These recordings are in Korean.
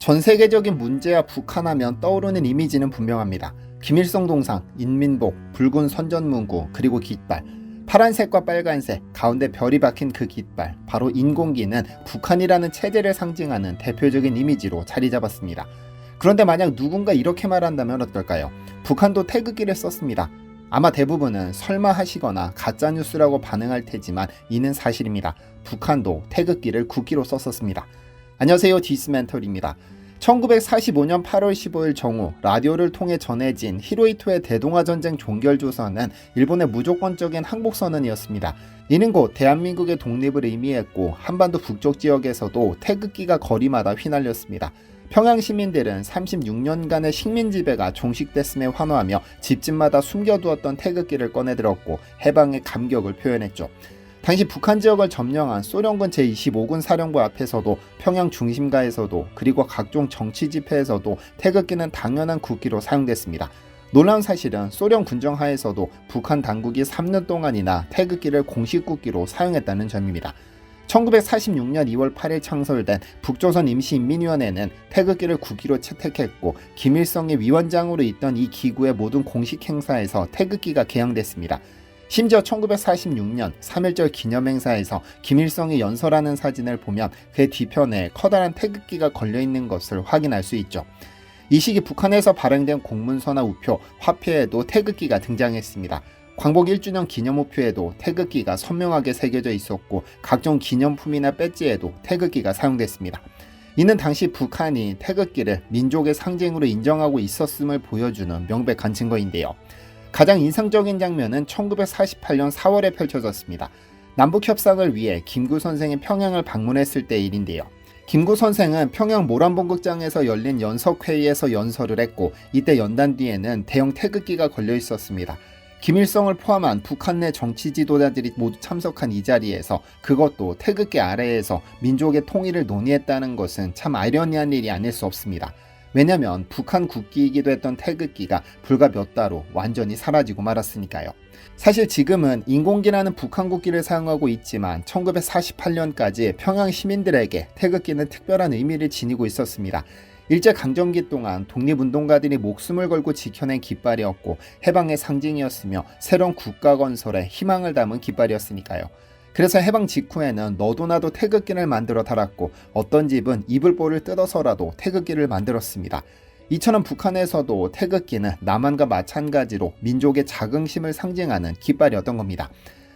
전 세계적인 문제와 북한 하면 떠오르는 이미지는 분명합니다. 김일성 동상, 인민복, 붉은 선전문구, 그리고 깃발. 파란색과 빨간색, 가운데 별이 박힌 그 깃발. 바로 인공기는 북한이라는 체제를 상징하는 대표적인 이미지로 자리 잡았습니다. 그런데 만약 누군가 이렇게 말한다면 어떨까요? 북한도 태극기를 썼습니다. 아마 대부분은 설마 하시거나 가짜뉴스라고 반응할 테지만 이는 사실입니다. 북한도 태극기를 국기로 썼었습니다. 안녕하세요. 디스멘털입니다. 1945년 8월 15일 정오 라디오를 통해 전해진 히로이토의 대동아 전쟁 종결 조서는 일본의 무조건적인 항복 선언이었습니다. 이는 곧 대한민국의 독립을 의미했고 한반도 북쪽 지역에서도 태극기가 거리마다 휘날렸습니다. 평양 시민들은 36년간의 식민 지배가 종식됐음에 환호하며 집집마다 숨겨두었던 태극기를 꺼내들었고 해방의 감격을 표현했죠. 당시 북한 지역을 점령한 소련군 제25군 사령부 앞에서도 평양 중심가에서도 그리고 각종 정치 집회에서도 태극기는 당연한 국기로 사용됐습니다. 놀라운 사실은 소련 군정 하에서도 북한 당국이 3년 동안이나 태극기를 공식 국기로 사용했다는 점입니다. 1946년 2월 8일 창설된 북조선 임시인민위원회는 태극기를 국기로 채택했고 김일성이 위원장으로 있던 이 기구의 모든 공식 행사에서 태극기가 개양됐습니다. 심지어 1946년 3.1절 기념행사에서 김일성이 연설하는 사진을 보면 그 뒤편에 커다란 태극기가 걸려있는 것을 확인할 수 있죠. 이 시기 북한에서 발행된 공문서나 우표, 화폐에도 태극기가 등장했습니다. 광복 1주년 기념우표에도 태극기가 선명하게 새겨져 있었고 각종 기념품이나 배지에도 태극기가 사용됐습니다. 이는 당시 북한이 태극기를 민족의 상징으로 인정하고 있었음을 보여주는 명백한 증거인데요. 가장 인상적인 장면은 1948년 4월에 펼쳐졌습니다. 남북 협상을 위해 김구 선생이 평양을 방문했을 때 일인데요. 김구 선생은 평양 모란봉극장에서 열린 연석회의에서 연설을 했고 이때 연단 뒤에는 대형 태극기가 걸려 있었습니다. 김일성을 포함한 북한 내 정치 지도자들이 모두 참석한 이 자리에서 그것도 태극기 아래에서 민족의 통일을 논의했다는 것은 참 아이러니한 일이 아닐 수 없습니다. 왜냐면 북한 국기이기도 했던 태극기가 불과 몇달후 완전히 사라지고 말았으니까요. 사실 지금은 인공기라는 북한 국기를 사용하고 있지만 1948년까지 평양 시민들에게 태극기는 특별한 의미를 지니고 있었습니다. 일제 강점기 동안 독립운동가들이 목숨을 걸고 지켜낸 깃발이었고 해방의 상징이었으며 새로운 국가 건설에 희망을 담은 깃발이었으니까요. 그래서 해방 직후에는 너도 나도 태극기를 만들어 달았고 어떤 집은 이불보를 뜯어서라도 태극기를 만들었습니다. 이처럼 북한에서도 태극기는 남한과 마찬가지로 민족의 자긍심을 상징하는 깃발이었던 겁니다.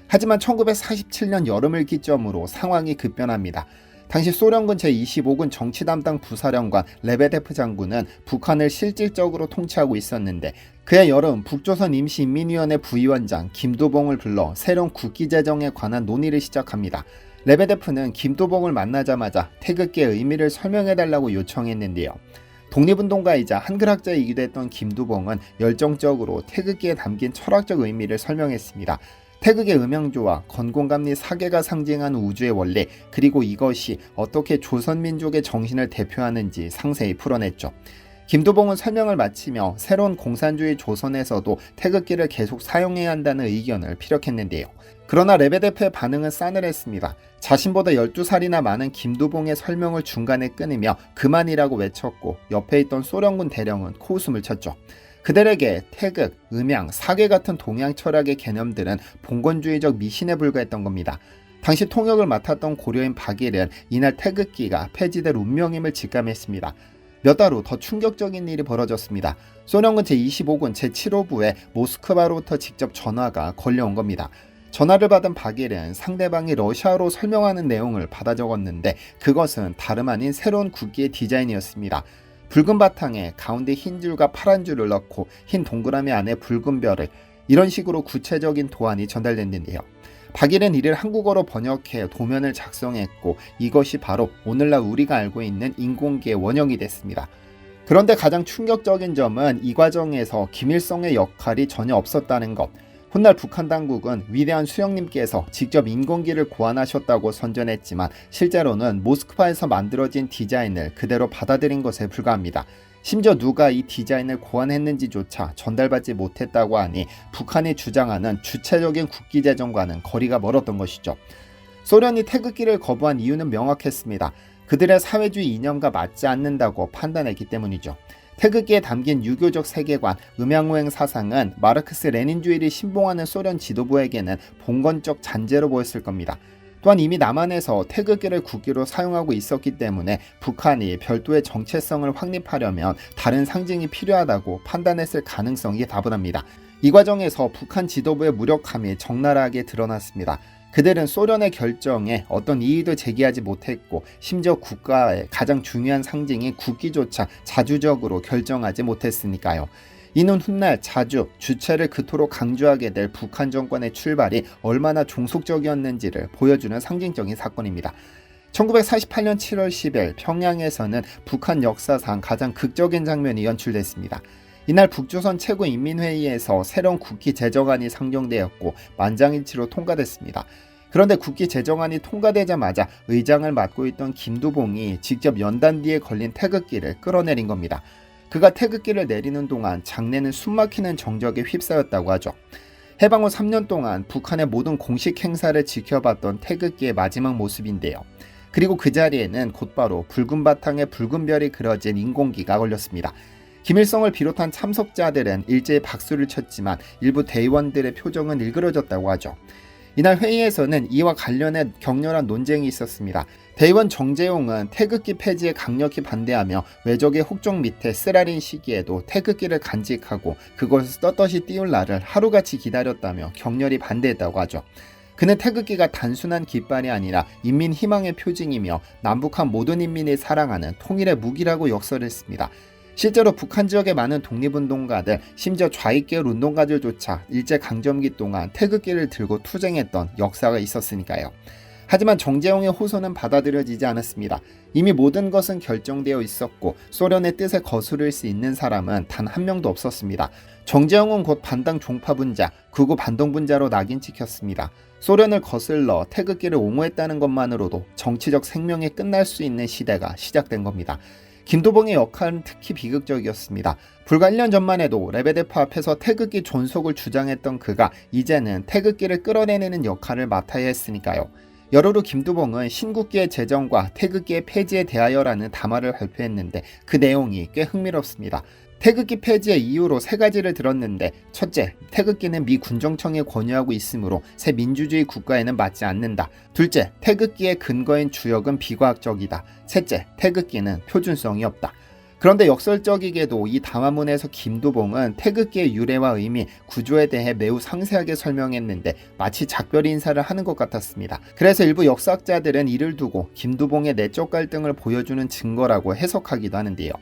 하지만 1947년 여름을 기점으로 상황이 급변합니다. 당시 소련군 제25군 정치 담당 부사령관 레베데프 장군은 북한을 실질적으로 통치하고 있었는데 그해 여름 북조선 임시인민위원회 부위원장 김도봉을 불러 새로운 국기 제정에 관한 논의를 시작합니다. 레베데프는 김도봉을 만나자마자 태극기의 의미를 설명해달라고 요청했는데요. 독립운동가이자 한글학자이기도 했던 김두봉은 열정적으로 태극기에 담긴 철학적 의미를 설명했습니다. 태극의 음영조와 건공감리 사계가 상징하는 우주의 원리 그리고 이것이 어떻게 조선민족의 정신을 대표하는지 상세히 풀어냈죠. 김도봉은 설명을 마치며 새로운 공산주의 조선에서도 태극기를 계속 사용해야 한다는 의견을 피력했는데요. 그러나 레베데프의 반응은 싸늘했습니다. 자신보다 12살이나 많은 김도봉의 설명을 중간에 끊으며 그만이라고 외쳤고 옆에 있던 소련군 대령은 코웃음을 쳤죠. 그들에게 태극, 음양, 사계 같은 동양 철학의 개념들은 봉건주의적 미신에 불과했던 겁니다. 당시 통역을 맡았던 고려인 박일은 이날 태극기가 폐지될 운명임을 직감했습니다. 몇 달 후 더 충격적인 일이 벌어졌습니다. 소련군 제25군 제7호부에 모스크바로부터 직접 전화가 걸려온 겁니다. 전화를 받은 박일은 상대방이 러시아로 설명하는 내용을 받아 적었는데 그것은 다름 아닌 새로운 국기의 디자인이었습니다. 붉은 바탕에 가운데 흰 줄과 파란 줄을 넣고 흰 동그라미 안에 붉은 별을 이런 식으로 구체적인 도안이 전달됐는데요. 박일은 이를 한국어로 번역해 도면을 작성했고 이것이 바로 오늘날 우리가 알고 있는 인공기의 원형이 됐습니다. 그런데 가장 충격적인 점은 이 과정에서 김일성의 역할이 전혀 없었다는 것. 훗날 북한 당국은 위대한 수령님께서 직접 인공기를 고안하셨다고 선전했지만 실제로는 모스크바에서 만들어진 디자인을 그대로 받아들인 것에 불과합니다. 심지어 누가 이 디자인을 고안했는지조차 전달받지 못했다고 하니 북한이 주장하는 주체적인 국기 제정과는 거리가 멀었던 것이죠. 소련이 태극기를 거부한 이유는 명확했습니다. 그들의 사회주의 이념과 맞지 않는다고 판단했기 때문이죠. 태극기에 담긴 유교적 세계관, 음양오행 사상은 마르크스 레닌주의를 신봉하는 소련 지도부에게는 봉건적 잔재로 보였을 겁니다. 또한 이미 남한에서 태극기를 국기로 사용하고 있었기 때문에 북한이 별도의 정체성을 확립하려면 다른 상징이 필요하다고 판단했을 가능성이 다분합니다. 이 과정에서 북한 지도부의 무력함이 적나라하게 드러났습니다. 그들은 소련의 결정에 어떤 이의도 제기하지 못했고 심지어 국가의 가장 중요한 상징인 국기조차 자주적으로 결정하지 못했으니까요. 이는 훗날 자주 주체를 그토록 강조하게 될 북한 정권의 출발이 얼마나 종속적이었는지를 보여주는 상징적인 사건입니다. 1948년 7월 10일 평양에서는 북한 역사상 가장 극적인 장면이 연출됐습니다. 이날 북조선 최고인민회의에서 새로운 국기 제정안이 상정되었고 만장일치로 통과됐습니다. 그런데 국기 제정안이 통과되자마자 의장을 맡고 있던 김두봉이 직접 연단 뒤에 걸린 태극기를 끌어내린 겁니다. 그가 태극기를 내리는 동안 장내는 숨막히는 정적에 휩싸였다고 하죠. 해방 후 3년 동안 북한의 모든 공식 행사를 지켜봤던 태극기의 마지막 모습인데요. 그리고 그 자리에는 곧바로 붉은 바탕에 붉은 별이 그려진 인공기가 걸렸습니다. 김일성을 비롯한 참석자들은 일제히 박수를 쳤지만 일부 대의원들의 표정은 일그러졌다고 하죠. 이날 회의에서는 이와 관련해 격렬한 논쟁이 있었습니다. 대의원 정재용은 태극기 폐지에 강력히 반대하며 외적의 혹종 밑에 쓰라린 시기에도 태극기를 간직하고 그것을 떳떳이 띄울 날을 하루같이 기다렸다며 격렬히 반대했다고 하죠. 그는 태극기가 단순한 깃발이 아니라 인민 희망의 표징이며 남북한 모든 인민이 사랑하는 통일의 무기라고 역설했습니다. 실제로 북한 지역의 많은 독립운동가들, 심지어 좌익계열 운동가들조차 일제강점기 동안 태극기를 들고 투쟁했던 역사가 있었으니까요. 하지만 정재용의 호소는 받아들여지지 않았습니다. 이미 모든 것은 결정되어 있었고 소련의 뜻에 거스를 수 있는 사람은 단 한 명도 없었습니다. 정재용은 곧 반당 종파분자, 극우 반동분자로 낙인 찍혔습니다. 소련을 거슬러 태극기를 옹호했다는 것만으로도 정치적 생명이 끝날 수 있는 시대가 시작된 겁니다. 김도봉의 역할은 특히 비극적이었습니다. 불과 1년 전만 해도 레베데프 앞에서 태극기 존속을 주장했던 그가 이제는 태극기를 끌어내는 역할을 맡아야 했으니까요. 여러로 김두봉은 신국기의 제정과 태극기의 폐지에 대하여라는 담화를 발표했는데 그 내용이 꽤 흥미롭습니다. 태극기 폐지의 이유로 세 가지를 들었는데 첫째, 태극기는 미 군정청에 권유하고 있으므로 새 민주주의 국가에는 맞지 않는다. 둘째, 태극기의 근거인 주역은 비과학적이다. 셋째, 태극기는 표준성이 없다. 그런데 역설적이게도 이 담화문에서 김두봉은 태극기의 유래와 의미, 구조에 대해 매우 상세하게 설명했는데 마치 작별 인사를 하는 것 같았습니다. 그래서 일부 역사학자들은 이를 두고 김두봉의 내적 갈등을 보여주는 증거라고 해석하기도 하는데요.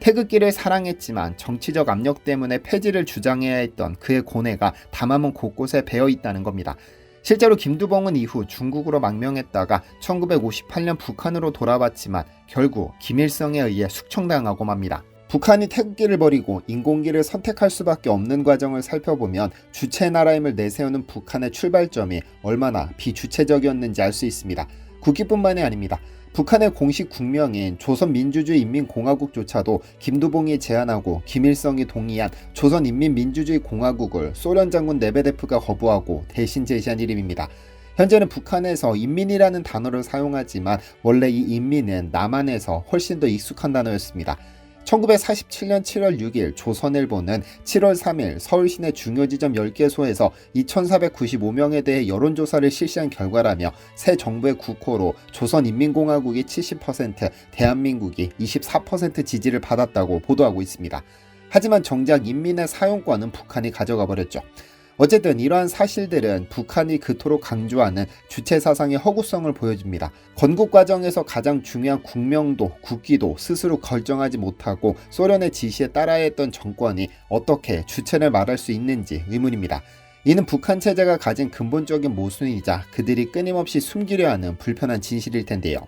태극기를 사랑했지만 정치적 압력 때문에 폐지를 주장해야 했던 그의 고뇌가 담화문 곳곳에 배어 있다는 겁니다. 실제로 김두봉은 이후 중국으로 망명했다가 1958년 북한으로 돌아왔지만 결국 김일성에 의해 숙청당하고 맙니다. 북한이 태극기를 버리고 인공기를 선택할 수밖에 없는 과정을 살펴보면 주체 나라임을 내세우는 북한의 출발점이 얼마나 비주체적이었는지 알 수 있습니다. 국기뿐만이 아닙니다. 북한의 공식 국명인 조선민주주의인민공화국조차도 김두봉이 제안하고 김일성이 동의한 조선인민민주주의공화국을 소련 장군 네베데프가 거부하고 대신 제시한 이름입니다. 현재는 북한에서 인민이라는 단어를 사용하지만 원래 이 인민은 남한에서 훨씬 더 익숙한 단어였습니다. 1947년 7월 6일 조선일보는 7월 3일 서울 시내 중요 지점 10개소에서 2,495명에 대해 여론조사를 실시한 결과라며 새 정부의 국호로 조선인민공화국이 70%, 대한민국이 24% 지지를 받았다고 보도하고 있습니다. 하지만 정작 인민의 사용권은 북한이 가져가 버렸죠. 어쨌든 이러한 사실들은 북한이 그토록 강조하는 주체 사상의 허구성을 보여줍니다. 건국 과정에서 가장 중요한 국명도, 국기도 스스로 결정하지 못하고 소련의 지시에 따라야 했던 정권이 어떻게 주체를 말할 수 있는지 의문입니다. 이는 북한 체제가 가진 근본적인 모순이자 그들이 끊임없이 숨기려 하는 불편한 진실일 텐데요.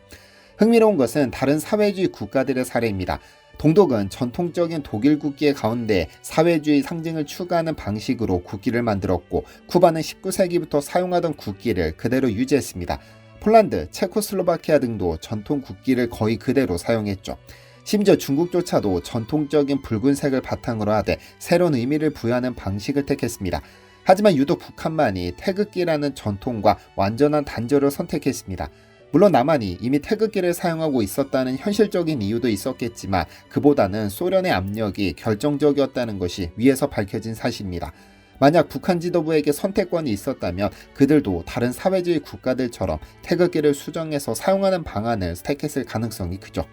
흥미로운 것은 다른 사회주의 국가들의 사례입니다. 동독은 전통적인 독일 국기의 가운데 사회주의 상징을 추가하는 방식으로 국기를 만들었고 쿠바는 19세기부터 사용하던 국기를 그대로 유지했습니다. 폴란드, 체코슬로바키아 등도 전통 국기를 거의 그대로 사용했죠. 심지어 중국조차도 전통적인 붉은색을 바탕으로 하되 새로운 의미를 부여하는 방식을 택했습니다. 하지만 유독 북한만이 태극기라는 전통과 완전한 단절을 선택했습니다. 물론 남한이 이미 태극기를 사용하고 있었다는 현실적인 이유도 있었겠지만 그보다는 소련의 압력이 결정적이었다는 것이 위에서 밝혀진 사실입니다. 만약 북한 지도부에게 선택권이 있었다면 그들도 다른 사회주의 국가들처럼 태극기를 수정해서 사용하는 방안을 택했을 가능성이 크죠.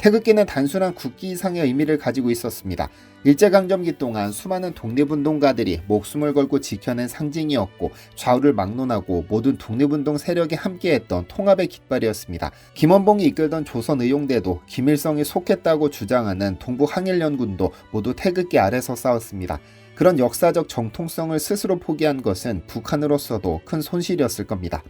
태극기는 단순한 국기 이상의 의미를 가지고 있었습니다. 일제강점기 동안 수많은 독립운동가들이 목숨을 걸고 지켜낸 상징이었고 좌우를 막론하고 모든 독립운동 세력이 함께했던 통합의 깃발이었습니다. 김원봉이 이끌던 조선의용대도 김일성이 속했다고 주장하는 동북항일연군도 모두 태극기 아래서 싸웠습니다. 그런 역사적 정통성을 스스로 포기한 것은 북한으로서도 큰 손실이었을 겁니다.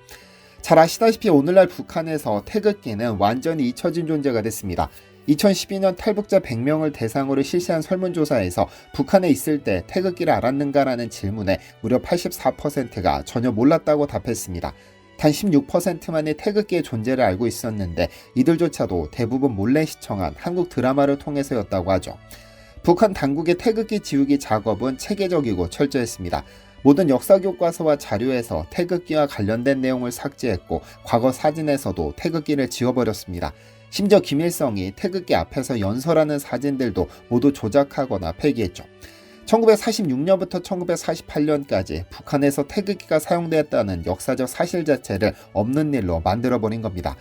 잘 아시다시피 오늘날 북한에서 태극기는 완전히 잊혀진 존재가 됐습니다. 2012년 탈북자 100명을 대상으로 실시한 설문조사에서 북한에 있을 때 태극기를 알았는가라는 질문에 무려 84%가 전혀 몰랐다고 답했습니다. 단 16%만이 태극기의 존재를 알고 있었는데 이들조차도 대부분 몰래 시청한 한국 드라마를 통해서였다고 하죠. 북한 당국의 태극기 지우기 작업은 체계적이고 철저했습니다. 모든 역사 교과서와 자료에서 태극기와 관련된 내용을 삭제했고 과거 사진에서도 태극기를 지워버렸습니다. 심지어 김일성이 태극기 앞에서 연설하는 사진들도 모두 조작하거나 폐기했죠. 1946년부터 1948년까지 북한에서 태극기가 사용되었다는 역사적 사실 자체를 없는 일로 만들어버린 겁니다.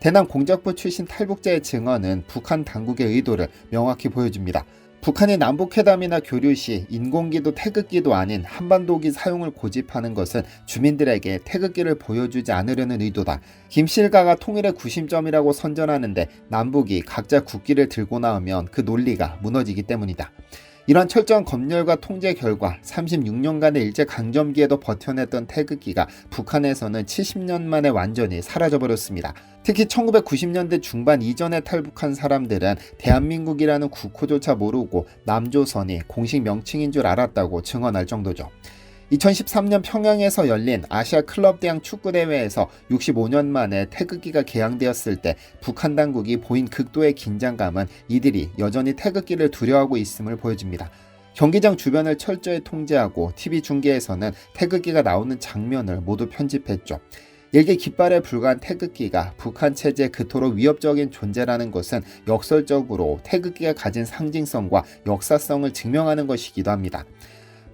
대남 공작부 출신 탈북자의 증언은 북한 당국의 의도를 명확히 보여줍니다. 북한이 남북회담이나 교류 시 인공기도 태극기도 아닌 한반도기 사용을 고집하는 것은 주민들에게 태극기를 보여주지 않으려는 의도다. 김실가가 통일의 구심점이라고 선전하는데 남북이 각자 국기를 들고 나오면 그 논리가 무너지기 때문이다. 이런 철저한 검열과 통제 결과 36년간의 일제 강점기에도 버텨냈던 태극기가 북한에서는 70년 만에 완전히 사라져버렸습니다. 특히 1990년대 중반 이전에 탈북한 사람들은 대한민국이라는 국호조차 모르고 남조선이 공식 명칭인 줄 알았다고 증언할 정도죠. 2013년 평양에서 열린 아시아 클럽 대항 축구 대회에서 65년 만에 태극기가 개항되었을 때 북한 당국이 보인 극도의 긴장감은 이들이 여전히 태극기를 두려워하고 있음을 보여줍니다. 경기장 주변을 철저히 통제하고 TV 중계에서는 태극기가 나오는 장면을 모두 편집했죠. 일개 깃발에 불과한 태극기가 북한 체제에 그토록 위협적인 존재라는 것은 역설적으로 태극기가 가진 상징성과 역사성을 증명하는 것이기도 합니다.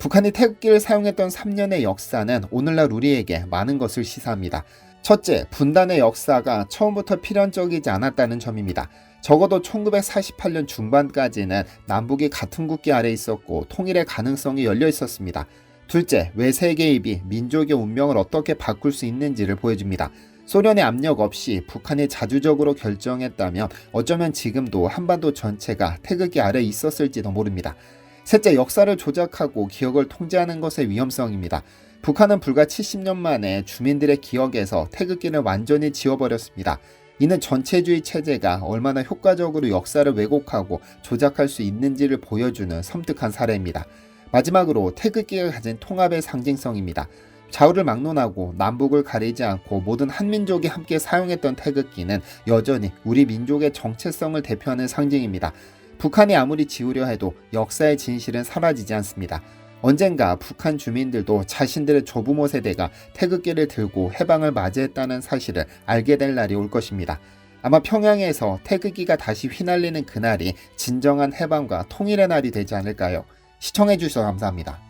북한이 태극기를 사용했던 3년의 역사는 오늘날 우리에게 많은 것을 시사합니다. 첫째, 분단의 역사가 처음부터 필연적이지 않았다는 점입니다. 적어도 1948년 중반까지는 남북이 같은 국기 아래 있었고 통일의 가능성이 열려 있었습니다. 둘째, 외세 개입이 민족의 운명을 어떻게 바꿀 수 있는지를 보여줍니다. 소련의 압력 없이 북한이 자주적으로 결정했다면 어쩌면 지금도 한반도 전체가 태극기 아래 있었을지도 모릅니다. 셋째, 역사를 조작하고 기억을 통제하는 것의 위험성입니다. 북한은 불과 70년 만에 주민들의 기억에서 태극기를 완전히 지워버렸습니다. 이는 전체주의 체제가 얼마나 효과적으로 역사를 왜곡하고 조작할 수 있는지를 보여주는 섬뜩한 사례입니다. 마지막으로 태극기가 가진 통합의 상징성입니다. 좌우를 막론하고 남북을 가리지 않고 모든 한민족이 함께 사용했던 태극기는 여전히 우리 민족의 정체성을 대표하는 상징입니다. 북한이 아무리 지우려 해도 역사의 진실은 사라지지 않습니다. 언젠가 북한 주민들도 자신들의 조부모 세대가 태극기를 들고 해방을 맞이했다는 사실을 알게 될 날이 올 것입니다. 아마 평양에서 태극기가 다시 휘날리는 그날이 진정한 해방과 통일의 날이 되지 않을까요? 시청해주셔서 감사합니다.